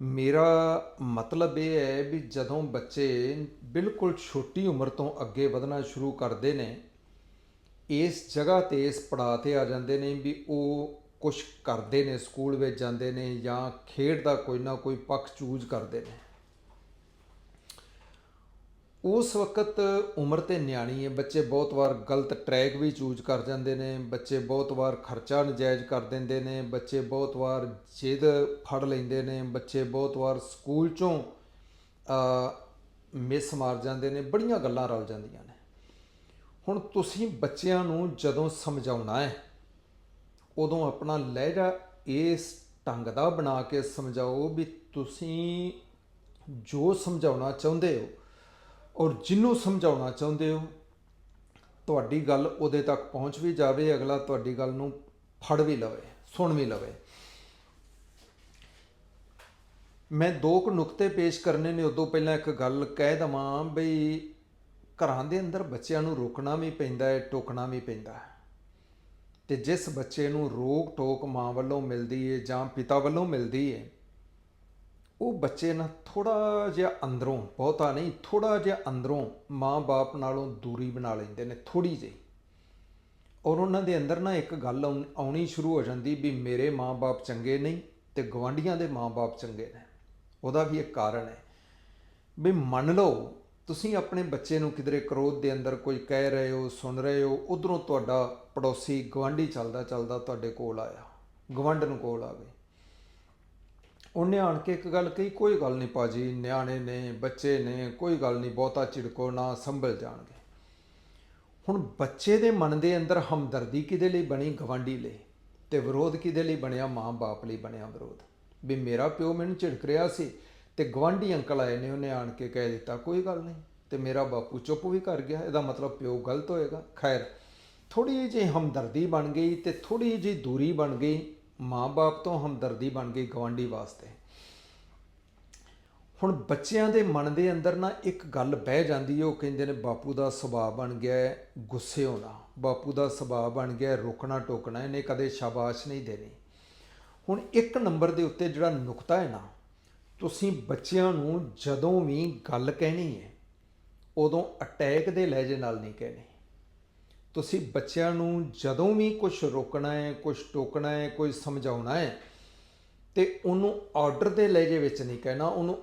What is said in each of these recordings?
ਮੇਰਾ ਮਤਲਬ ਇਹ ਹੈ ਵੀ ਜਦੋਂ ਬੱਚੇ ਬਿਲਕੁਲ ਛੋਟੀ ਉਮਰ ਤੋਂ ਅੱਗੇ ਵਧਣਾ ਸ਼ੁਰੂ ਕਰਦੇ ਨੇ, ਇਸ ਜਗ੍ਹਾ ਤੇ ਇਸ ਪੜਾਅ ਤੇ ਆ ਜਾਂਦੇ ਨੇ ਵੀ ਉਹ ਕੁਝ ਕਰਦੇ ਨੇ, ਸਕੂਲ ਵਿੱਚ ਜਾਂਦੇ ਨੇ ਜਾਂ ਖੇਡ ਦਾ ਕੋਈ ਨਾ ਕੋਈ ਪੱਖ ਚੂਜ਼ ਕਰਦੇ ਨੇ। ਉਸ ਵਕਤ ਉਮਰ ਤੇ ਨਿਆਣੀ ਹੈ। ਬੱਚੇ ਬਹੁਤ ਵਾਰ ਗਲਤ ਟਰੈਕ ਵੀ ਚੂਜ਼ ਕਰ ਜਾਂਦੇ ਨੇ। ਬੱਚੇ ਬਹੁਤ ਵਾਰ ਖਰਚਾ ਨਜਾਇਜ਼ ਕਰ ਦਿੰਦੇ ਨੇ। ਬੱਚੇ ਬਹੁਤ ਵਾਰ ਜਿੱਦ ਫੜ ਲੈਂਦੇ ਨੇ। ਬੱਚੇ ਬਹੁਤ ਵਾਰ ਸਕੂਲ ਚੋਂ ਮਿਸ ਮਾਰ ਜਾਂਦੇ ਨੇ। ਬੜੀਆਂ ਗੱਲਾਂ ਰਲ ਜਾਂਦੀਆਂ ਨੇ। ਹੁਣ ਤੁਸੀਂ ਬੱਚਿਆਂ ਨੂੰ ਜਦੋਂ ਸਮਝਾਉਣਾ ਹੈ, ਉਦੋਂ ਆਪਣਾ ਲਹਿਜਾ ਇਸ ਢੰਗ ਦਾ ਬਣਾ ਕੇ ਸਮਝਾਓ ਵੀ ਤੁਸੀਂ ਜੋ ਸਮਝਾਉਣਾ ਚਾਹੁੰਦੇ ਹੋ ਔਰ ਜਿਹਨੂੰ ਸਮਝਾਉਣਾ ਚਾਹੁੰਦੇ ਹੋ, ਤੁਹਾਡੀ ਗੱਲ ਉਹਦੇ ਤੱਕ ਪਹੁੰਚ ਵੀ ਜਾਵੇ, ਅਗਲਾ ਤੁਹਾਡੀ ਗੱਲ ਨੂੰ ਫੜ ਵੀ ਲਵੇ, ਸੁਣ ਵੀ ਲਵੇ। ਮੈਂ ਦੋ ਕੁ ਨੁਕਤੇ ਪੇਸ਼ ਕਰਨੇ ਨੇ, ਉਦੋਂ ਪਹਿਲਾਂ ਇੱਕ ਗੱਲ ਕਹਿ ਦਵਾਂ ਬਈ ਘਰਾਂ ਦੇ ਅੰਦਰ ਬੱਚਿਆਂ ਨੂੰ ਰੋਕਣਾ ਵੀ ਪੈਂਦਾ ਹੈ, ਟੋਕਣਾ ਵੀ ਪੈਂਦਾ ਹੈ। ਤੇ ਜਿਸ ਬੱਚੇ ਨੂੰ ਰੋਕ ਟੋਕ ਮਾਂ ਵੱਲੋਂ ਮਿਲਦੀ ਹੈ ਜਾਂ ਪਿਤਾ ਵੱਲੋਂ ਮਿਲਦੀ ਹੈ ਉਹ ਬੱਚੇ ਨਾ ਥੋੜਾ ਜਿਹਾ ਅੰਦਰੋਂ, ਬਹੁਤਾ ਨਹੀਂ ਥੋੜਾ ਜਿਹਾ ਅੰਦਰੋਂ ਮਾਂ-ਬਾਪ ਨਾਲੋਂ ਦੂਰੀ ਬਣਾ ਲੈਂਦੇ ਨੇ ਥੋੜੀ ਜਿਹੀ। ਔਰ ਉਹਨਾਂ ਦੇ ਅੰਦਰ ਨਾ ਇੱਕ ਗੱਲ ਆਉਣੀ ਸ਼ੁਰੂ ਹੋ ਜਾਂਦੀ ਵੀ ਮੇਰੇ ਮਾਂ-ਬਾਪ ਚੰਗੇ ਨਹੀਂ ਤੇ ਗਵਾਂਢੀਆਂ ਦੇ ਮਾਂ-ਬਾਪ ਚੰਗੇ ਨੇ। ਉਹਦਾ ਵੀ ਇੱਕ ਕਾਰਨ ਹੈ। ਵੀ ਮੰਨ ਲਓ, ਤੁਸੀਂ ਆਪਣੇ ਬੱਚੇ ਨੂੰ ਕਿਧਰੇ ਕਰੋਧ ਦੇ ਅੰਦਰ ਕੋਈ ਕਹਿ ਰਹੇ ਹੋ, ਸੁਣ ਰਹੇ ਹੋ, ਉਧਰੋਂ ਤੁਹਾਡਾ ਪੜੋਸੀ ਗਵਾਂਢੀ ਚੱਲਦਾ ਚੱਲਦਾ ਤੁਹਾਡੇ ਕੋਲ ਆਇਆ। ਗਵੰਡ ਨੂੰ ਕੋਲ ਆ ਗਏ। ਉਹਨੇ ਆਣ ਕੇ ਇੱਕ ਗੱਲ ਕਹੀ, ਕੋਈ ਗੱਲ ਨਹੀਂ ਪਾਜੀ ਨਿਆਣੇ ਨੇ, ਬੱਚੇ ਨੇ, ਕੋਈ ਗੱਲ ਨਹੀਂ, ਬਹੁਤਾ ਝਿੜਕੋ ਨਾ, ਸੰਭਲ ਜਾਣਗੇ। ਹੁਣ ਬੱਚੇ ਦੇ ਮਨ ਦੇ ਅੰਦਰ ਹਮਦਰਦੀ ਕਿਹਦੇ ਲਈ ਬਣੀ? ਗਵਾਂਢੀ ਲਈ। ਤੇ ਵਿਰੋਧ ਕਿਹਦੇ ਲਈ ਬਣਿਆ? ਮਾਂ-ਬਾਪ ਲਈ ਬਣਿਆ ਵਿਰੋਧ। ਵੀ ਮੇਰਾ ਪਿਓ ਮੈਨੂੰ ਝਿੜਕ ਰਿਹਾ ਸੀ ਤੇ ਗਵਾਂਢੀ ਅੰਕਲ ਆਏ ਨੇ, ਉਹਨੇ ਆਣ ਕੇ ਕਹਿ ਦਿੱਤਾ, ਕੋਈ ਗੱਲ ਨਹੀਂ। ਤੇ ਮੇਰਾ ਬਾਪੂ ਚੁੱਪ ਵੀ ਕਰ ਗਿਆ, ਇਹਦਾ ਮਤਲਬ ਪਿਓ ਗਲਤ ਹੋਏਗਾ। ਖੈਰ ਥੋੜੀ ਜਿਹੀ ਹਮਦਰਦੀ ਬਣ ਗਈ ਤੇ ਥੋੜੀ ਜਿਹੀ ਦੂਰੀ ਬਣ ਗਈ। ਮਾਂ-ਬਾਪ ਤੋਂ ਹਮਦਰਦੀ ਬਣ ਗਈ ਗਵਾਂਢੀ ਵਾਸਤੇ। ਹੁਣ ਬੱਚਿਆਂ ਦੇ ਮਨ ਦੇ ਅੰਦਰ ਨਾ ਇੱਕ ਗੱਲ ਬਹਿ ਜਾਂਦੀ ਹੈ, ਉਹ ਕਹਿੰਦੇ ਨੇ, ਬਾਪੂ ਦਾ ਸੁਭਾਅ ਬਣ ਗਿਆ ਗੁੱਸੇ ਹੋਣਾ। ਬਾਪੂ ਦਾ ਸੁਭਾਅ ਬਣ ਗਿਆ ਰੋਕਣਾ ਟੋਕਣਾ, ਇਹਨੇ ਕਦੇ ਸ਼ਾਬਾਸ਼ ਨਹੀਂ ਦੇਣੀ। ਹੁਣ ਇੱਕ ਨੰਬਰ ਦੇ ਉੱਤੇ ਜਿਹੜਾ ਨੁਕਤਾ ਹੈ ਨਾ, ਤੁਸੀਂ ਬੱਚਿਆਂ ਨੂੰ ਜਦੋਂ ਵੀ ਗੱਲ ਕਹਿਣੀ ਹੈ, ਉਦੋਂ ਅਟੈਕ ਦੇ ਲਹਿਜੇ ਨਾਲ ਨਹੀਂ ਕਹਿਣੀ। ਤੁਸੀਂ ਬੱਚਿਆਂ ਨੂੰ ਜਦੋਂ ਵੀ ਕੁਝ ਰੋਕਣਾ ਹੈ ਕੁਝ ਟੋਕਣਾ ਹੈ, ਕੋਈ ਸਮਝਾਉਣਾ ਹੈ, ਤੇ ਉਹਨੂੰ ਆਰਡਰ ਦੇ ਲਹਿਜੇ ਵਿੱਚ ਨਹੀਂ ਕਹਿਣਾ, ਉਹਨੂੰ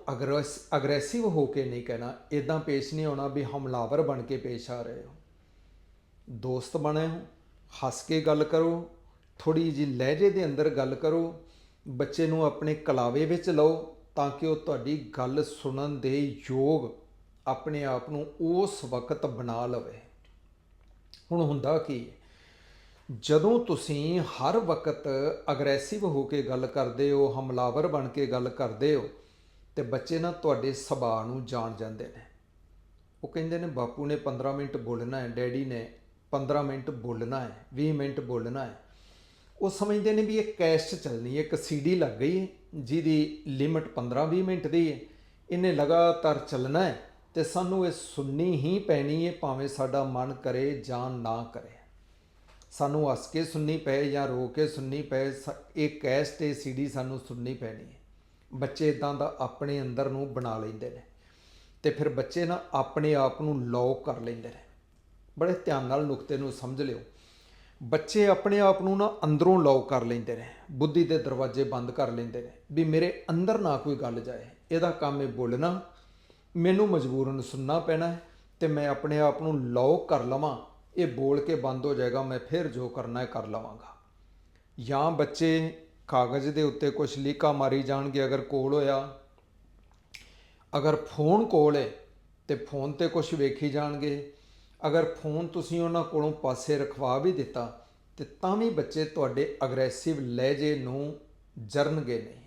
ਅਗਰੈਸਿਵ ਹੋ ਕੇ ਨਹੀਂ ਕਹਿਣਾ ਇਦਾਂ ਪੇਸ਼ ਨਹੀਂ ਆਉਣਾ ਵੀ ਹਮਲਾਵਰ ਬਣ ਕੇ ਪੇਸ਼ ਆ ਰਹੇ ਹੋ। ਦੋਸਤ ਬਣੇ ਹੋ, ਹੱਸ ਕੇ ਗੱਲ ਕਰੋ ਥੋੜੀ ਜਿਹੀ ਲਹਿਜੇ ਦੇ ਅੰਦਰ ਗੱਲ ਕਰੋ, ਬੱਚੇ ਨੂੰ ਆਪਣੇ ਕਲਾਵੇ ਵਿੱਚ ਲਓ, ਤਾਂ ਕਿ ਉਹ ਤੁਹਾਡੀ ਗੱਲ ਸੁਣਨ ਦੇ ਯੋਗ ਆਪਣੇ ਆਪ ਨੂੰ ਉਸ ਵਕਤ ਬਣਾ ਲਵੇ। ਹੁਣ ਹੁੰਦਾ ਕੀ ਹੈ ਜਦੋਂ ਤੁਸੀਂ ਹਰ ਵਕਤ ਅਗਰੈਸਿਵ ਹੋ ਕੇ ਗੱਲ ਕਰਦੇ ਹੋ, ਹਮਲਾਵਰ ਬਣ ਕੇ ਗੱਲ ਕਰਦੇ ਹੋ, ਤੇ ਬੱਚੇ ਨਾ ਤੁਹਾਡੇ ਸੁਭਾਅ ਨੂੰ ਜਾਣ ਜਾਂਦੇ ਨੇ। ਉਹ ਕਹਿੰਦੇ ਨੇ, ਬਾਪੂ ਨੇ 15 ਮਿੰਟ ਬੋਲਣਾ ਹੈ, ਡੈਡੀ ਨੇ 15 ਮਿੰਟ ਬੋਲਣਾ ਹੈ 20 ਮਿੰਟ ਬੋਲਣਾ ਹੈ। ਉਹ ਸਮਝਦੇ ਨੇ ਵੀ ਇਹ ਕੈਸ਼ 'ਚ ਚੱਲਣੀ ਹੈ, ਇੱਕ ਸੀਡੀ ਲੱਗ ਗਈ ਜਿਹਦੀ ਲਿਮਟ 15-20 ਮਿੰਟ ਦੀ ਹੈ। ਇਹਨੇ ਲਗਾਤਾਰ ਚੱਲਣਾ ਹੈ। ਤੇ ਸਾਨੂੰ ਇਹ ਸੁਣਨੀ ਹੀ ਪੈਣੀ ਹੈ ਭਾਵੇਂ ਸਾਡਾ ਮਨ ਕਰੇ ਜਾਂ ਨਾ ਕਰੇ। ਸਾਨੂੰ ਹੱਸ ਕੇ ਸੁਣਨੀ ਪਏ ਜਾਂ ਰੋ ਕੇ ਸੁਣਨੀ ਪਏ, ਸ- ਇਹ ਕੈਸ ਤੇ ਸੀਡੀ ਸਾਨੂੰ ਸੁਣਨੀ ਪੈਣੀ ਹੈ ਬੱਚੇ ਇਦਾਂ ਦਾ ਆਪਣੇ ਅੰਦਰ ਨੂੰ ਬਣਾ ਲੈਂਦੇ ਨੇ ਤੇ ਫਿਰ ਬੱਚੇ ਨਾ ਆਪਣੇ ਆਪ ਨੂੰ ਲੌਕ ਕਰ ਲੈਂਦੇ ਨੇ। ਬੜੇ ਧਿਆਨ ਨਾਲ ਨੁਕਤੇ ਨੂੰ ਸਮਝ ਲਿਓ। ਬੱਚੇ ਆਪਣੇ ਆਪ ਨੂੰ ਨਾ ਅੰਦਰੋਂ ਲੌਕ ਕਰ ਲੈਂਦੇ ਨੇ, ਬੁੱਧੀ ਦੇ ਦਰਵਾਜ਼ੇ ਬੰਦ ਕਰ ਲੈਂਦੇ ਨੇ, ਵੀ ਮੇਰੇ ਅੰਦਰ ਨਾ ਕੋਈ ਗੱਲ ਜਾਏ। ਇਹਦਾ ਕੰਮ ਹੈ ਬੋਲਣਾ ਮੈਨੂੰ ਮਜਬੂਰਨ ਸੁਣਨਾ ਪੈਣਾ ਹੈ ਤੇ ਮੈਂ ਆਪਣੇ ਆਪ ਨੂੰ ਲੌਕ ਕਰ ਲਵਾਂ। ਇਹ ਬੋਲ ਕੇ ਬੰਦ ਹੋ ਜਾਏਗਾ, ਮੈਂ ਫਿਰ ਜੋ ਕਰਨਾ ਹੈ ਕਰ ਲਵਾਂਗਾ। ਜਾਂ ਬੱਚੇ ਕਾਗਜ਼ ਦੇ ਉੱਤੇ ਕੁਝ ਲੀਕਾ ਮਾਰੀ ਜਾਣਗੇ, ਅਗਰ ਕੋਲ ਹੋਇਆ। ਅਗਰ ਫੋਨ ਕੋਲ ਹੈ ਤੇ ਫੋਨ ਤੇ ਕੁਝ ਵੇਖੀ ਜਾਣਗੇ। ਅਗਰ ਫੋਨ ਤੁਸੀਂ ਉਹਨਾਂ ਕੋਲੋਂ ਪਾਸੇ ਰਖਵਾ ਵੀ ਦਿੱਤਾ, ਤੇ ਤਾਂ ਵੀ ਬੱਚੇ ਤੁਹਾਡੇ ਅਗਰੈਸਿਵ ਲਹਿਜੇ ਨੂੰ ਜਰਨਗੇ ਨਹੀਂ।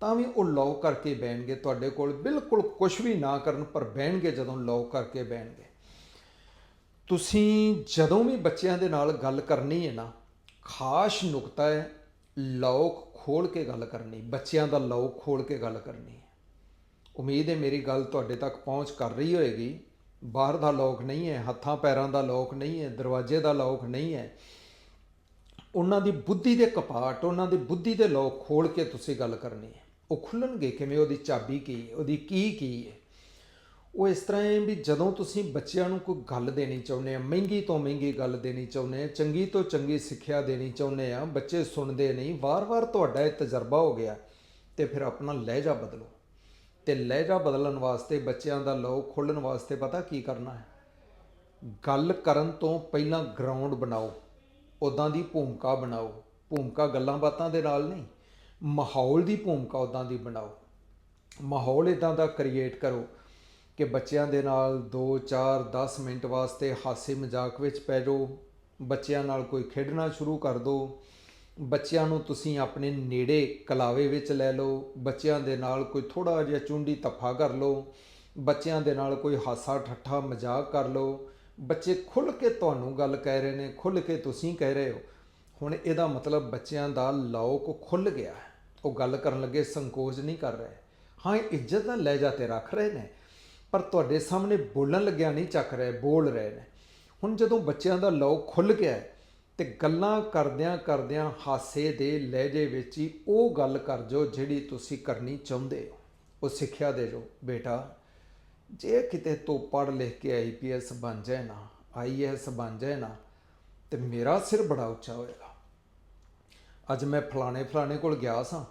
ਤਾਂ ਵੀ ਉਹ ਲੌਕ ਕਰਕੇ ਬਹਿਣਗੇ ਤੁਹਾਡੇ ਕੋਲ। ਬਿਲਕੁਲ ਕੁਝ ਵੀ ਨਾ ਕਰਨ ਪਰ ਬਹਿਣਗੇ ਜਦੋਂ ਲੌਕ ਕਰਕੇ ਬਹਿਣਗੇ। ਤੁਸੀਂ ਜਦੋਂ ਵੀ ਬੱਚਿਆਂ ਦੇ ਨਾਲ ਗੱਲ ਕਰਨੀ ਹੈ ਨਾ, ਖਾਸ ਨੁਕਤਾ ਹੈ ਲੌਕ ਖੋਲ ਕੇ ਗੱਲ ਕਰਨੀ, ਬੱਚਿਆਂ ਦਾ ਲੌਕ ਖੋਲ ਕੇ ਗੱਲ ਕਰਨੀ। ਉਮੀਦ ਹੈ ਮੇਰੀ ਗੱਲ ਤੁਹਾਡੇ ਤੱਕ ਪਹੁੰਚ ਕਰ ਰਹੀ ਹੋਏਗੀ। ਬਾਹਰ ਦਾ ਲੋਕ ਨਹੀਂ ਹੈ, ਹੱਥਾਂ ਪੈਰਾਂ ਦਾ ਲੋਕ ਨਹੀਂ ਹੈ, ਦਰਵਾਜ਼ੇ ਦਾ ਲੋਕ ਨਹੀਂ ਹੈ। ਉਹਨਾਂ ਦੀ ਬੁੱਧੀ ਦੇ ਕਪਾਟ, ਉਹਨਾਂ ਦੀ ਬੁੱਧੀ ਦੇ ਲੋਕ ਖੋਲ ਕੇ ਤੁਸੀਂ ਗੱਲ ਕਰਨੀ ਹੈ। ਉਹ ਖੁੱਲਣਗੇ ਕਿਵੇਂ? ਉਹਦੀ ਚਾਬੀ ਕੀ? ਉਹਦੀ ਕੀ ਕੀ ਹੈ? ਉਹ ਇਸ ਤਰ੍ਹਾਂ ਹੈ ਵੀ ਜਦੋਂ ਤੁਸੀਂ ਬੱਚਿਆਂ ਨੂੰ ਕੋਈ ਗੱਲ ਦੇਣੀ ਚਾਹੁੰਦੇ ਆ, ਮਹਿੰਗੀ ਤੋਂ ਮਹਿੰਗੀ ਗੱਲ ਦੇਣੀ ਚਾਹੁੰਦੇ ਆ, ਚੰਗੀ ਤੋਂ ਚੰਗੀ ਸਿੱਖਿਆ ਦੇਣੀ ਚਾਹੁੰਦੇ ਆ, ਬੱਚੇ ਸੁਣਦੇ ਨਹੀਂ, ਵਾਰ-ਵਾਰ ਤੁਹਾਡਾ ਇਹ ਤਜਰਬਾ ਹੋ ਗਿਆ ਤੇ ਫਿਰ ਆਪਣਾ ਲਹਿਜਾ ਬਦਲੋ। ਤੇ ਲਹਿਜਾ ਬਦਲਣ ਵਾਸਤੇ ਬੱਚਿਆਂ ਦਾ ਲੋ ਖੋਲਣ ਵਾਸਤੇ ਪਤਾ ਕੀ ਕਰਨਾ ਹੈ? ਗੱਲ ਕਰਨ ਤੋਂ ਪਹਿਲਾਂ ਗਰਾਊਂਡ ਬਣਾਓ ਉਦਾਂ ਦੀ ਭੂਮਿਕਾ ਬਣਾਓ। ਭੂਮਿਕਾ ਗੱਲਾਂ ਬਾਤਾਂ ਦੇ ਨਾਲ ਨਹੀਂ। ਮਾਹੌਲ ਦੀ ਭੂਮਿਕਾ ਉਦਾਂ ਦੀ ਬਣਾਓ। ਮਾਹੌਲ ਇਦਾਂ ਦਾ ਕ੍ਰੀਏਟ ਕਰੋ ਕਿ ਬੱਚਿਆਂ ਦੇ ਨਾਲ 2 4 10 ਮਿੰਟ ਵਾਸਤੇ ਹਾਸੇ ਮਜ਼ਾਕ ਵਿੱਚ ਪੈ ਜਾਓ। ਬੱਚਿਆਂ ਨਾਲ ਕੋਈ ਖੇਡਣਾ ਸ਼ੁਰੂ ਕਰ ਦਿਓ ਬੱਚਿਆਂ ਨੂੰ ਤੁਸੀਂ ਆਪਣੇ ਨੇੜੇ ਕਲਾਵੇ ਵਿੱਚ ਲੈ ਲਓ। ਬੱਚਿਆਂ ਦੇ ਨਾਲ ਕੋਈ ਥੋੜਾ ਜਿਹਾ ਚੁੰਡੀ ਤੱਫਾ ਕਰ ਲਓ। ਬੱਚਿਆਂ ਦੇ ਨਾਲ ਕੋਈ ਹਾਸਾ ਠੱਠਾ ਮਜ਼ਾਕ ਕਰ ਲਓ। ਬੱਚੇ ਖੁੱਲ ਕੇ ਤੁਹਾਨੂੰ ਗੱਲ ਕਹਿ ਰਹੇ ਨੇ ਖੁੱਲ ਕੇ ਤੁਸੀਂ ਕਹਿ ਰਹੇ ਹੋ। ਹੁਣ ਇਹਦਾ ਮਤਲਬ ਬੱਚਿਆਂ ਦਾ ਲੌਕ ਖੁੱਲ ਗਿਆ ਹੈ। ਉਹ ਗੱਲ ਕਰਨ ਲੱਗੇ ਸੰਕੋਚ ਨਹੀਂ ਕਰ ਰਹੇ। ਹਾਂ ਇਹ ਇੱਜ਼ਤ ਦਾ ਲਹਿਜਾ ਤੇ ਰੱਖ ਰਹੇ ਨੇ ਪਰ ਤੁਹਾਡੇ ਸਾਹਮਣੇ ਬੋਲਣ ਲੱਗਿਆ ਨਹੀਂ ਚੱਕ ਰਹੇ ਬੋਲ ਰਹੇ ਨੇ। ਹੁਣ ਜਦੋਂ ਬੱਚਿਆਂ ਦਾ ਲੌਕ ਖੁੱਲ ਗਿਆ ਹੈ, ਤੇ ਗੱਲਾਂ ਕਰਦਿਆਂ ਕਰਦਿਆਂ ਹਾਸੇ ਦੇ ਲਹਿਜੇ ਵਿੱਚ ਹੀ ਉਹ ਗੱਲ ਕਰ ਜੋ ਜਿਹੜੀ ਤੁਸੀਂ ਕਰਨੀ ਚਾਹੁੰਦੇ ਹੋ। ਉਹ ਸਿੱਖਿਆ ਦੇ ਜੋ ਬੇਟਾ ਜੇ ਕਿਤੇ ਤੂੰ ਪੜ੍ਹ ਲਿਖ ਕੇ ਆਈਪੀਐਸ ਬਣ ਜਾਏ ਨਾ ਆਈਏਐਸ ਬਣ ਜਾਏ ਨਾ ਤੇ ਮੇਰਾ ਸਿਰ ਬੜਾ ਉੱਚਾ ਹੋਏਗਾ। ਅੱਜ ਮੈਂ ਫਲਾਣੇ ਫਲਾਣੇ ਕੋਲ ਗਿਆ ਸਾਂ।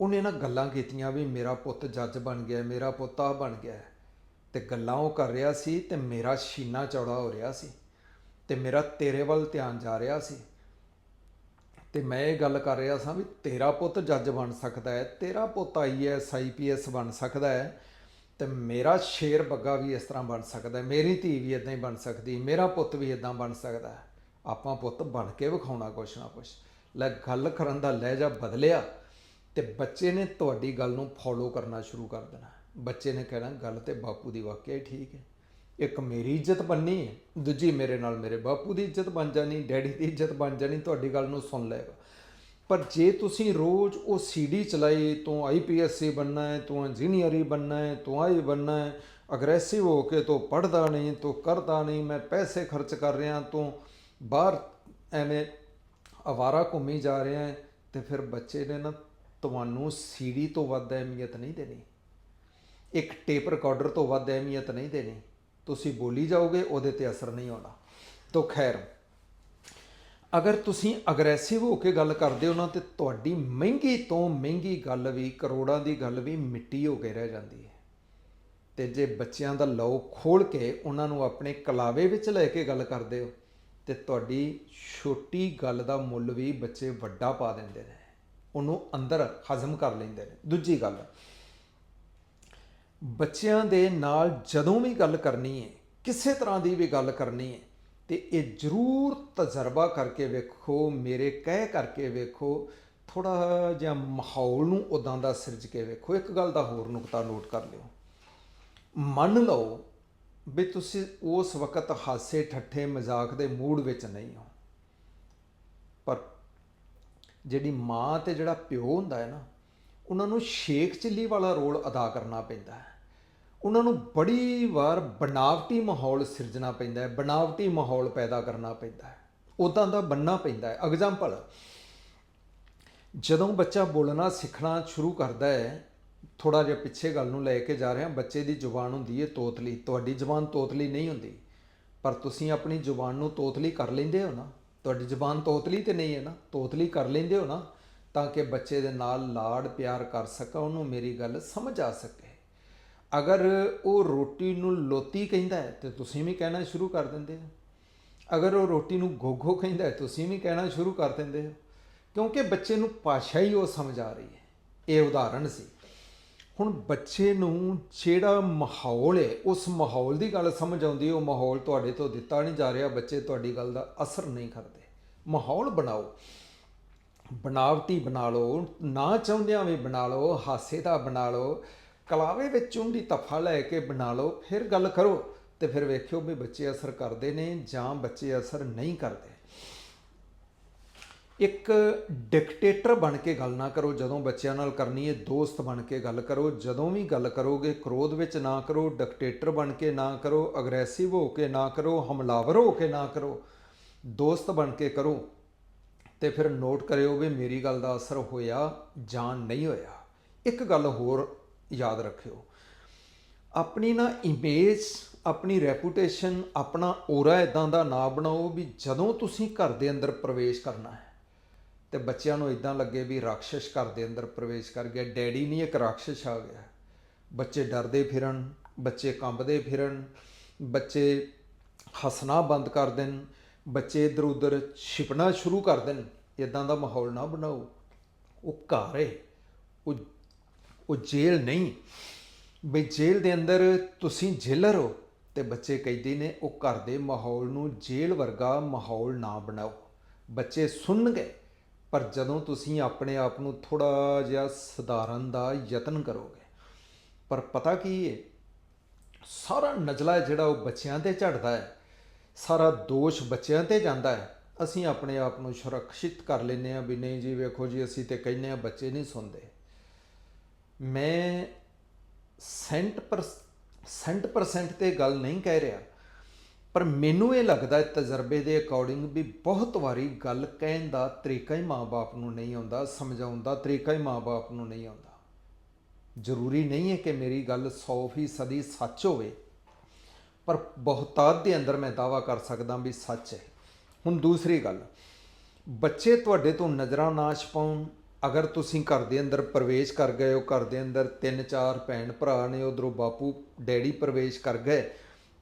ਉਹਨੇ ਨਾ ਗੱਲਾਂ ਕੀਤੀਆਂ ਵੀ ਮੇਰਾ ਪੁੱਤ ਜੱਜ ਬਣ ਗਿਆ, ਮੇਰਾ ਪੁੱਤ ਆ ਬਣ ਗਿਆ। ਤੇ ਗੱਲਾਂ ਉਹ ਕਰ ਰਿਹਾ ਸੀ ਤੇ ਮੇਰਾ ਸ਼ੀਨਾ ਚੌੜਾ ਹੋ ਰਿਹਾ ਸੀ ਤੇ ਮੇਰਾ ਤੇਰੇ ਵੱਲ ਧਿਆਨ ਜਾ ਰਿਹਾ ਸੀ। ਤੇ ਮੈਂ ਇਹ ਗੱਲ ਕਰ ਰਿਹਾ ਸਾਂ ਵੀ ਤੇਰਾ ਪੁੱਤ ਜੱਜ ਬਣ ਸਕਦਾ ਹੈ, ਤੇਰਾ ਪੁੱਤ ਆਈਐਸ ਆਈਪੀਐਸ ਬਣ ਸਕਦਾ ਹੈ ਤੇ ਮੇਰਾ ਸ਼ੇਰ ਬੱਗਾ ਵੀ ਇਸ ਤਰ੍ਹਾਂ ਬਣ ਸਕਦਾ ਮੇਰੀ ਧੀ ਵੀ ਇਦਾਂ ਹੀ ਬਣ ਸਕਦੀ, ਮੇਰਾ ਪੁੱਤ ਵੀ ਇਦਾਂ ਬਣ ਸਕਦਾ ਆਪਾਂ ਪੁੱਤ ਬਣ ਕੇ ਵਿਖਾਉਣਾ ਕੁਛ ਨਾ ਕੁਛ। ਲੈ ਗੱਲ ਕਰਨ ਦਾ ਲਹਿਜਾ ਬਦਲਿਆ ਤੇ ਬੱਚੇ ਨੇ ਤੁਹਾਡੀ ਗੱਲ ਨੂੰ ਫੋਲੋ ਕਰਨਾ ਸ਼ੁਰੂ ਕਰ ਦੇਣਾ। ਬੱਚੇ ਨੇ ਕਹਿਣਾ, ਗੱਲ ਤੇ ਬਾਪੂ ਦੀ ਵਾਕਿਆ ਹੀ ਠੀਕ ਹੈ। ਇੱਕ ਮੇਰੀ ਇੱਜ਼ਤ ਬਣਨੀ ਹੈ, ਦੂਜੀ ਮੇਰੇ ਨਾਲ ਮੇਰੇ ਬਾਪੂ ਦੀ ਇੱਜ਼ਤ ਬਣ ਜਾਣੀ, ਡੈਡੀ ਦੀ ਇੱਜ਼ਤ ਬਣ ਜਾਣੀ, ਤੁਹਾਡੀ ਗੱਲ ਨੂੰ ਸੁਣ ਲਏਗਾ। ਪਰ ਜੇ ਤੁਸੀਂ ਰੋਜ਼ ਉਹ ਸੀਡੀ ਚਲਾਈ, ਤੂੰ ਆਈਪੀਐਸ ਸੀ ਬਣਨਾ ਹੈ, ਤੂੰ ਇੰਜੀਨੀਅਰ ਬਣਨਾ ਹੈ, ਤੂੰ ਆਈ ਬਣਨਾ ਹੈ ਅਗਰੈਸਿਵ ਹੋ ਕੇ ਤੂੰ ਪੜਦਾ ਨਹੀਂ, ਤੂੰ ਕਰਦਾ ਨਹੀਂ, ਮੈਂ ਪੈਸੇ ਖਰਚ ਕਰ ਰਿਹਾ, ਤੂੰ ਬਾਹਰ ਐਵੇਂ ਅਵਾਰਾ ਘੁੰਮੀ ਜਾ ਰਿਹਾ ਹੈ, ਤੇ ਫਿਰ ਬੱਚੇ ਨੇ ਨਾ ਤੁਹਾਨੂੰ ਸੀਡੀ ਤੋਂ ਵੱਧ ਅਹਿਮੀਅਤ ਨਹੀਂ ਦੇਣੀ। ਇੱਕ ਟੇਪ ਰਿਕਾਰਡਰ ਤੋਂ ਵੱਧ ਅਹਿਮੀਅਤ ਨਹੀਂ ਦੇਣੀ। ਤੁਸੀਂ ਬੋਲੀ ਜਾਓਗੇ, ਉਹਦੇ ਤੇ ਅਸਰ ਨਹੀਂ ਆਉਣਾ। ਤੋਂ ਖੈਰ, ਅਗਰ ਤੁਸੀਂ ਅਗਰੈਸਿਵ ਹੋ ਕੇ ਗੱਲ ਕਰਦੇ ਹੋ ਨਾ, ਤੇ ਤੁਹਾਡੀ ਮਹਿੰਗੀ ਤੋਂ ਮਹਿੰਗੀ ਗੱਲ ਵੀ, ਕਰੋੜਾਂ ਦੀ ਗੱਲ ਵੀ ਮਿੱਟੀ ਹੋ ਕੇ ਰਹਿ ਜਾਂਦੀ ਹੈ। ਤੇ ਜੇ ਬੱਚਿਆਂ ਦਾ ਲਓ ਖੋਲ ਕੇ ਉਹਨਾਂ ਨੂੰ ਆਪਣੇ ਕਲਾਵੇ ਵਿੱਚ ਲੈ ਕੇ ਗੱਲ ਕਰਦੇ ਹੋ ਤੇ ਤੁਹਾਡੀ ਛੋਟੀ ਗੱਲ ਦਾ ਮੁੱਲ ਵੀ ਬੱਚੇ ਵੱਡਾ ਪਾ ਦਿੰਦੇ ਨੇ। ਉਹਨੂੰ ਅੰਦਰ ਹਜ਼ਮ ਕਰ ਲੈਂਦੇ ਨੇ। ਦੂਜੀ ਗੱਲ, ਬੱਚਿਆਂ ਦੇ ਨਾਲ ਜਦੋਂ ਵੀ ਗੱਲ ਕਰਨੀ ਹੈ ਕਿਸੇ ਤਰ੍ਹਾਂ ਦੀ ਵੀ ਗੱਲ ਕਰਨੀ ਹੈ ਤੇ ਇਹ ਜ਼ਰੂਰ ਤਜਰਬਾ ਕਰਕੇ ਵੇਖੋ, ਮੇਰੇ ਕਹਿ ਕਰਕੇ ਵੇਖੋ ਥੋੜਾ ਜਿਹਾ ਮਾਹੌਲ ਨੂੰ ਉਦਾਂ ਦਾ ਸਿਰਜ ਕੇ ਵੇਖੋ। ਇੱਕ ਗੱਲ ਦਾ ਹੋਰ ਨੁਕਤਾ ਨੋਟ ਕਰ ਲਿਓ। ਮੰਨ ਲਓ ਵੀ ਤੁਸੀਂ ਉਸ ਵਕਤ ਹਾਸੇ, ਠੱਠੇ, ਮਜ਼ਾਕ ਦੇ ਮੂਡ ਵਿੱਚ ਨਹੀਂ ਹੋ। ਪਰ ਜਿਹੜੀ ਮਾਂ ਤੇ ਜਿਹੜਾ ਪਿਓ ਹੁੰਦਾ ਹੈ ਨਾ, ਉਹਨਾਂ ਨੂੰ ਸ਼ੇਖ ਚਿੱਲੀ ਵਾਲਾ ਰੋਲ ਅਦਾ ਕਰਨਾ ਪੈਂਦਾ ਹੈ। ਉਹਨਾਂ ਨੂੰ ਬੜੀ ਵਾਰ ਬਣਾਵਟੀ ਮਾਹੌਲ ਸਿਰਜਣਾ ਪੈਂਦਾ ਹੈ, ਬਣਾਵਟੀ ਮਾਹੌਲ ਪੈਦਾ ਕਰਨਾ ਪੈਂਦਾ ਹੈ। ਉਦਾਂ ਦਾ ਬੰਨਣਾ ਪੈਂਦਾ ਹੈ। ਐਗਜ਼ਾਮਪਲ, ਜਦੋਂ ਬੱਚਾ ਬੋਲਣਾ, ਸਿੱਖਣਾ ਸ਼ੁਰੂ ਕਰਦਾ ਹੈ ਥੋੜਾ ਜਿਹਾ ਪਿੱਛੇ ਗੱਲ ਨੂੰ ਲੈ ਕੇ ਜਾ ਰਿਹਾ ਬੱਚੇ ਦੀ ਜ਼ੁਬਾਨ ਹੁੰਦੀ ਹੈ ਤੋਤਲੀ। ਤੁਹਾਡੀ ਜ਼ੁਬਾਨ ਤੋਤਲੀ ਨਹੀਂ ਹੁੰਦੀ। ਪਰ ਤੁਸੀਂ ਆਪਣੀ ਜ਼ੁਬਾਨ ਨੂੰ ਤੋਤਲੀ ਕਰ ਲੈਂਦੇ ਹੋ ਨਾ। ਤੁਹਾਡੀ ਜ਼ੁਬਾਨ ਤੋਤਲੀ ਤੇ ਨਹੀਂ ਹੈ ਨਾ। ਤੋਤਲੀ ਕਰ ਲੈਂਦੇ ਹੋ ਨਾ, ਤਾਂ ਕਿ ਬੱਚੇ ਦੇ ਨਾਲ ਲਾੜ ਪਿਆਰ ਕਰ ਸਕਾ ਉਹਨੂੰ ਮੇਰੀ ਗੱਲ ਸਮਝ ਆ ਸਕੇ। ਅਗਰ ਉਹ ਰੋਟੀ ਨੂੰ ਲੋਤੀ ਕਹਿੰਦਾ ਹੈ, ਤੇ ਤੁਸੀਂ ਵੀ ਕਹਿਣਾ ਸ਼ੁਰੂ ਕਰ ਦਿੰਦੇ ਹੋ। ਅਗਰ ਉਹ ਰੋਟੀ ਨੂੰ ਗੋਗੋ ਕਹਿੰਦਾ ਹੈ, ਤੁਸੀਂ ਵੀ ਕਹਿਣਾ ਸ਼ੁਰੂ ਕਰ ਦਿੰਦੇ ਹੋ। ਕਿਉਂਕਿ ਬੱਚੇ ਨੂੰ ਭਾਸ਼ਾ ਹੀ ਉਹ ਸਮਝ ਆ ਰਹੀ ਹੈ। ਇਹ ਉਦਾਹਰਣ ਸੀ। ਹੁਣ ਬੱਚੇ ਨੂੰ ਜਿਹੜਾ ਮਾਹੌਲ ਹੈ, ਉਸ ਮਾਹੌਲ ਦੀ ਗੱਲ ਸਮਝ ਆਉਂਦੀ ਉਹ ਮਾਹੌਲ ਤੁਹਾਡੇ ਤੋਂ ਦਿੱਤਾ ਨਹੀਂ ਜਾ ਰਿਹਾ, ਬੱਚੇ ਤੁਹਾਡੀ ਗੱਲ ਦਾ ਅਸਰ ਨਹੀਂ ਕਰਦੇ। ਮਾਹੌਲ ਬਣਾਓ। ਬਣਾਵਟੀ ਬਣਾ ਲਓ, ਨਾ ਚਾਹੁੰਦਿਆਂ ਵੀ ਬਣਾ ਲਓ, ਹਾਸੇ ਦਾ ਬਣਾ ਲਓ, ਕਲਾਵੇ ਵਿੱਚ ਚੁੰਡੀ ਤਫਾ ਲੈ ਕੇ ਬਣਾ ਲਓ, ਫਿਰ ਗੱਲ ਕਰੋ ਤੇ ਫਿਰ ਵੇਖਿਓ ਵੀ ਬੱਚੇ ਅਸਰ ਕਰਦੇ ਨੇ ਜਾਂ ਬੱਚੇ ਅਸਰ ਨਹੀਂ ਕਰਦੇ। ਇੱਕ ਡਿਕਟੇਟਰ ਬਣ ਕੇ ਗੱਲ ਨਾ ਕਰੋ, ਜਦੋਂ ਬੱਚਿਆਂ ਨਾਲ ਕਰਨੀ ਹੈ ਦੋਸਤ ਬਣ ਕੇ ਗੱਲ ਕਰੋ, ਜਦੋਂ ਵੀ ਗੱਲ ਕਰੋਗੇ ਕ੍ਰੋਧ ਵਿੱਚ ਨਾ ਕਰੋ, ਡਿਕਟੇਟਰ ਬਣ ਕੇ ਨਾ ਕਰੋ, ਅਗਰੈਸਿਵ ਹੋ ਕੇ ਨਾ ਕਰੋ, ਹਮਲਾਵਰ ਹੋ ਕੇ ਨਾ ਕਰੋ, ਦੋਸਤ ਬਣ ਕੇ ਕਰੋ, ਤੇ ਫਿਰ ਨੋਟ ਕਰਿਓ ਵੀ ਮੇਰੀ ਗੱਲ ਦਾ ਅਸਰ ਹੋਇਆ ਜਾਂ ਨਹੀਂ ਹੋਇਆ। ਇੱਕ ਗੱਲ ਹੋਰ ਯਾਦ ਰੱਖਿਓ। ਆਪਣੀ ਨਾ ਇਮੇਜ ਆਪਣੀ ਰੈਪੂਟੇਸ਼ਨ ਆਪਣਾ ਔਰਾ ਇਦਾਂ ਦਾ ਨਾ ਬਣਾਓ ਵੀ ਜਦੋਂ ਤੁਸੀਂ ਘਰ ਦੇ ਅੰਦਰ ਪ੍ਰਵੇਸ਼ ਕਰਨਾ ਹੈ। ਤੇ ਬੱਚਿਆਂ ਨੂੰ ਇਦਾਂ ਲੱਗੇ ਵੀ ਰਾਖਸ਼ ਘਰ ਦੇ ਅੰਦਰ ਪ੍ਰਵੇਸ਼ ਕਰ ਗਿਆ। ਡੈਡੀ ਨਹੀਂ, ਇੱਕ ਰਾਖਸ਼ ਆ ਗਿਆ। ਬੱਚੇ ਡਰਦੇ ਫਿਰਨ, ਬੱਚੇ ਕੰਬਦੇ ਫਿਰਨ, ਬੱਚੇ ਹੱਸਣਾ ਬੰਦ ਕਰ ਦੇਣ, ਬੱਚੇ ਇਧਰ ਉਧਰ ਛਿਪਣਾ ਸ਼ੁਰੂ ਕਰ ਦੇਣ ਇਦਾਂ ਦਾ ਮਾਹੌਲ ਨਾ ਬਣਾਓ। ਉਹ ਘਰ ਹੈ ਉਹ ਉਹ ਜੇਲ੍ਹ ਨਹੀਂ। ਵੀ ਜੇਲ੍ਹ ਦੇ ਅੰਦਰ ਤੁਸੀਂ ਜੇਲਰ ਹੋ ਤੇ ਬੱਚੇ ਕਹਿੰਦੇ ਨੇ ਉਹ ਘਰ ਦੇ ਮਾਹੌਲ ਨੂੰ ਜੇਲ੍ਹ ਵਰਗਾ ਮਾਹੌਲ ਨਾ ਬਣਾਓ। ਬੱਚੇ ਸੁਣਨਗੇ ਪਰ ਜਦੋਂ ਤੁਸੀਂ ਆਪਣੇ ਆਪ ਨੂੰ ਥੋੜਾ ਜਿਹਾ ਸੁਧਾਰਨ ਦਾ ਯਤਨ ਕਰੋਗੇ, ਪਰ ਪਤਾ ਕੀ ਹੈ ਸਾਰਾ ਨਜਲਾ ਜਿਹੜਾ ਉਹ ਬੱਚਿਆਂ ਤੇ ਝੜਦਾ ਹੈ, ਸਾਰਾ ਦੋਸ਼ ਬੱਚਿਆਂ ਤੇ ਜਾਂਦਾ ਹੈ। ਅਸੀਂ ਆਪਣੇ ਆਪ ਨੂੰ ਸੁਰੱਖਿਅਤ ਕਰ ਲੈਂਦੇ ਆ ਵੀ ਨਹੀਂ ਜੀ ਵੇਖੋ ਜੀ, ਅਸੀਂ ਤੇ ਕਹਿੰਦੇ ਆ ਬੱਚੇ ਨਹੀਂ ਸੁਣਦੇ। ਮੈਂ ਸੈਂਟ ਪਰ ਸੈਂਟ ਪਰਸੈਂਟ ਤੇ ਗੱਲ ਨਹੀਂ ਕਹਿ ਰਿਹਾ। ਪਰ ਮੈਨੂੰ ਇਹ ਲੱਗਦਾ ਤਜਰਬੇ ਦੇ ਅਕੋਰਡਿੰਗ ਵੀ ਬਹੁਤ ਵਾਰੀ ਗੱਲ ਕਹਿਣ ਦਾ ਤਰੀਕਾ ਹੀ ਮਾਪੇ ਨੂੰ ਨਹੀਂ ਆਉਂਦਾ, ਸਮਝਾਉਣ ਦਾ ਤਰੀਕਾ ਹੀ ਮਾਪੇ ਨੂੰ ਨਹੀਂ ਆਉਂਦਾ। ਜ਼ਰੂਰੀ ਨਹੀਂ ਹੈ ਕਿ ਮੇਰੀ ਗੱਲ 100% ਸੱਚ ਹੋਵੇ, ਪਰ ਬਹੁਤਾਤ ਦੇ ਅੰਦਰ ਮੈਂ ਦਾਵਾ ਕਰ ਸਕਦਾ ਵੀ ਸੱਚ ਹੈ। ਹੁਣ ਦੂਸਰੀ ਗੱਲ, ਬੱਚੇ ਤੁਹਾਡੇ ਤੋਂ ਨਜ਼ਰਾਂ ਨਾ ਛਪਾਉਣ ਅਗਰ ਤੁਸੀਂ ਘਰ ਦੇ ਅੰਦਰ ਪ੍ਰਵੇਸ਼ ਕਰ ਗਏ ਹੋ, ਘਰ ਦੇ ਅੰਦਰ ਤਿੰਨ ਚਾਰ ਭੈਣ ਭਰਾ ਨੇ, ਉਧਰੋਂ ਬਾਪੂ, ਡੈਡੀ ਪ੍ਰਵੇਸ਼ ਕਰ ਗਏ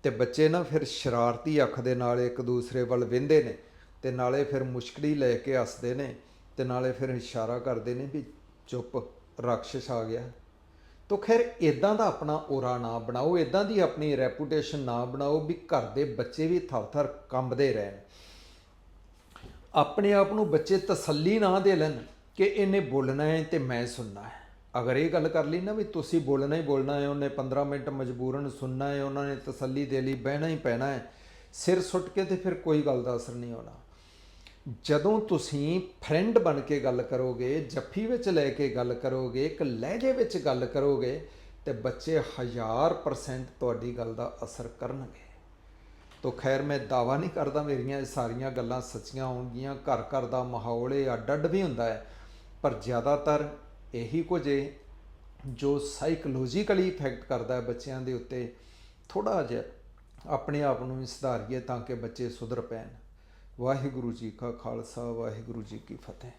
ਤੇ ਬੱਚੇ ਨਾ ਫਿਰ ਸ਼ਰਾਰਤੀ ਅੱਖ ਦੇ ਨਾਲ ਇੱਕ ਦੂਸਰੇ ਵੱਲ ਵੇਂਦੇ ਨੇ ਤੇ ਨਾਲੇ ਫਿਰ ਮੁਸ਼ਕਲੀ ਲੈ ਕੇ ਹੱਸਦੇ ਨੇ ਤੇ ਨਾਲੇ ਫਿਰ ਇਸ਼ਾਰਾ ਕਰਦੇ ਨੇ ਵੀ ਚੁੱਪ ਰਾਖਸ਼ ਆ ਗਿਆ। ਤੋ ਖੈਰ ਇਦਾਂ ਦਾ ਆਪਣਾ ਔਰਾ ਨਾ ਬਣਾਓ ਇਦਾਂ ਦੀ ਆਪਣੀ ਰੈਪੂਟੇਸ਼ਨ ਨਾ ਬਣਾਓ ਵੀ ਘਰ ਦੇ ਬੱਚੇ ਵੀ ਥਰ-ਥਰ ਕੰਬਦੇ ਰਹਿਣ। ਆਪਣੇ ਆਪ ਨੂੰ ਬੱਚੇ ਤਸੱਲੀ ਨਾ ਦੇ ਲੈਣ ਕਿ ਇਹਨੇ ਬੋਲਣਾ ਹੈ ਤੇ ਮੈਂ ਸੁਣਨਾ ਹੈ। ਅਗਰ ਇਹ ਗੱਲ ਕਰ ਲਈ ਨਾ ਵੀ ਤੁਸੀਂ ਬੋਲਣਾ ਹੀ ਬੋਲਣਾ ਹੈ, ਉਹਨੇ 15 ਮਿੰਟ ਮਜਬੂਰਨ ਸੁਣਨਾ ਹੈ, ਉਹਨਾਂ ਨੇ ਤਸੱਲੀ ਦੇ ਲਈ ਬਹਿਣਾ ਹੀ ਪੈਣਾ ਹੈ, ਸਿਰ ਸੁੱਟ ਕੇ ਤੇ ਫਿਰ ਕੋਈ ਗੱਲ ਦਾ ਅਸਰ ਨਹੀਂ ਹੋਣਾ। ਜਦੋਂ ਤੁਸੀਂ ਫਰੈਂਡ ਬਣ ਕੇ ਗੱਲ ਕਰੋਗੇ, ਜੱਫੀ ਵਿੱਚ ਲੈ ਕੇ ਗੱਲ ਕਰੋਗੇ, ਇੱਕ ਲਹਿਜੇ ਵਿੱਚ ਗੱਲ ਕਰੋਗੇ, ਤੇ ਬੱਚੇ 1000% ਤੁਹਾਡੀ ਗੱਲ ਦਾ ਅਸਰ ਕਰਨਗੇ। ਤੋ ਖੈਰ, ਮੈਂ ਦਾਵਾ ਨਹੀਂ ਕਰਦਾ ਮੇਰੀਆਂ ਇਹ ਸਾਰੀਆਂ ਗੱਲਾਂ ਸੱਚੀਆਂ ਹੋਣਗੀਆਂ, ਘਰ ਘਰ ਦਾ ਮਾਹੌਲ ਇਹ ਅੱਡ ਅੱਡ ਵੀ ਹੁੰਦਾ ਹੈ, ਪਰ ਜ਼ਿਆਦਾਤਰ ਇਹੀ ਕੁਝ ਹੈ ਜੋ ਸਾਈਕੋਲੋਜੀਕਲੀ ਇਫੈਕਟ ਕਰਦਾ ਹੈ ਬੱਚਿਆਂ ਦੇ ਉੱਤੇ। ਥੋੜਾ ਜਿਹਾ ਆਪਣੇ ਆਪ ਨੂੰ ਵੀ ਸੁਧਾਰੀਏ ਤਾਂ ਕਿ ਬੱਚੇ ਸੁਧਰ ਪੈਣ। ਵਾਹਿਗੁਰੂ ਜੀ ਕਾ ਖਾਲਸਾ, ਵਾਹਿਗੁਰੂ ਜੀ ਕੀ ਫਤਿਹ।